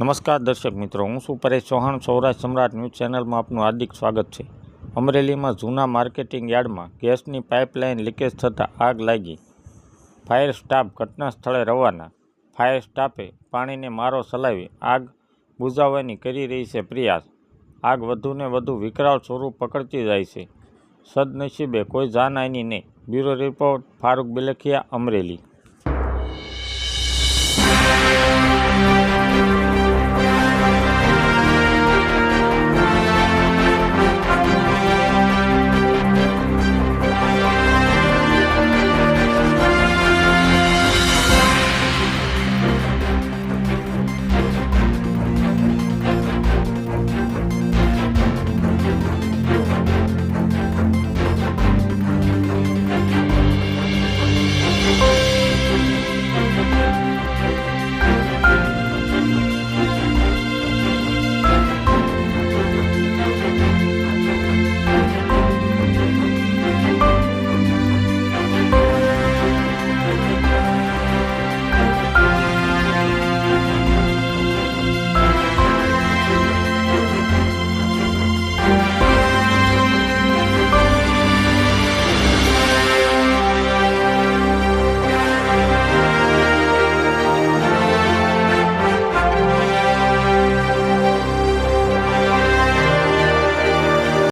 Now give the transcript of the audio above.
નમસ્કાર દર્શક મિત્રો, હું શું પરેશ ચૌહાણ. સૌરાષ્ટ્ર સમ્રાટ ન્યૂઝ ચેનલમાં આપનું હાર્દિક સ્વાગત છે. અમરેલીમાં જૂના માર્કેટિંગ યાર્ડમાં ગેસની પાઇપલાઇન લીકેજ થતાં આગ લાગી. ફાયર સ્ટાફ ઘટના સ્થળે રવાના. ફાયર સ્ટાફે પાણીને મારો ચલાવી આગ બુઝાવવાની કરી રહી છે પ્રયાસ. આગ વધુને વધુ વિકરાળ સ્વરૂપ પકડતી જાય છે. સદનસીબે કોઈ જાનહાની નહીં. Bureau report, Farooq Bilkhiya, Amreli.